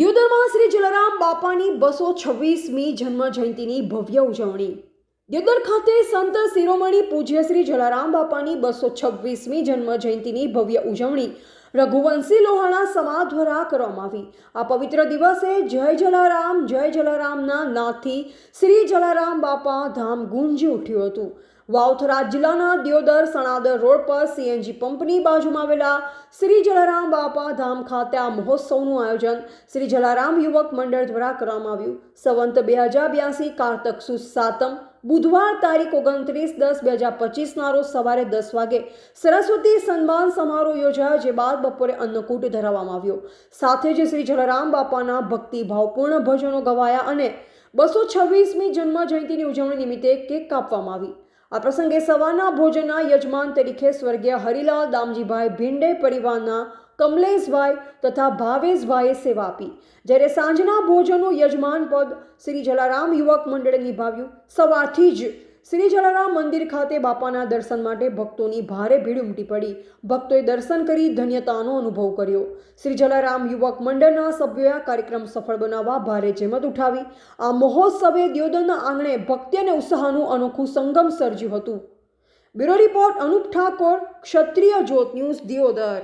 દ્યોદરમાં શ્રી જલારામ બાપાની બસો છવ્વીસમી જન્મ જયંતિની ભવ્ય ઉજવણી. દ્યોદર ખાતે સંત શિરોમણી પૂજ્ય શ્રી જલારામ બાપાની બસો છવ્વીસમી જન્મ જયંતિની ભવ્ય ઉજવણી રઘુવંશી લોહાણા સમાજ દ્વારા કરવામાં આવી. આ પવિત્ર દિવસે જય જલારામ, જય જલારામના નાથી શ્રી જલારામ બાપા ધામ ગુંજી ઉઠ્યું હતું. વાવથરા જિલ્લાના દિયોદર સણાદર રોડ પર સીએનજી પંપની બાજુમાં આવેલા શ્રી જલારામ બાપા ધામ ખાતે આ મહોત્સવનું આયોજન શ્રી જલારામ યુવક મંડળ દ્વારા કરવામાં આવ્યું. સંવંત બે હજાર બ્યાસી કારતક સુ સાતમ બુધવાર તારીખ ઓગણત્રીસ દસ બે હજાર પચીસના રોજ સવારે દસ વાગે સરસ્વતી સન્માન સમારોહ યોજાયો જે બાદ બપોરે અન્નકૂટ ધરાવવામાં આવ્યો. સાથે જ શ્રી જલારામ બાપાના ભક્તિભાવપૂર્ણ ભજનો ગવાયા અને બસો છવ્વીસમી જન્મ જયંતિની ઉજવણી નિમિત્તે કેક કાપવામાં આવી. આ પ્રસંગે સવારના ભોજનના યજમાન તરીકે સ્વર્ગીય હરિલાલ દામજીભાઈ ભીંડે પરિવારના કમલેશભાઈ તથા ભાવેશભાઈએ સેવા આપી. જ્યારે સાંજના ભોજનનું યજમાન પદ શ્રી જલારામ યુવક મંડળે નિભાવ્યું, સવારથી જ શ્રી જલારામ મંદિર ખાતે બાપાના દર્શન માટે ભક્તોની ભારે ભીડ ઉમટી પડી. ભક્તોએ દર્શન કરી ધન્યતાનો અનુભવ કર્યો. શ્રી જલારામ યુવક મંડળના સભ્યોએ આ કાર્યક્રમ સફળ બનાવવા ભારે જહેમત ઉઠાવી. આ મહોત્સવે દ્યોદનના આંગણે ભક્તિ અને ઉત્સાહનું અનોખું સંગમ સર્જ્યું હતું. Bureau report Anup Thakor, Kshatriya Jyot news, Deodar.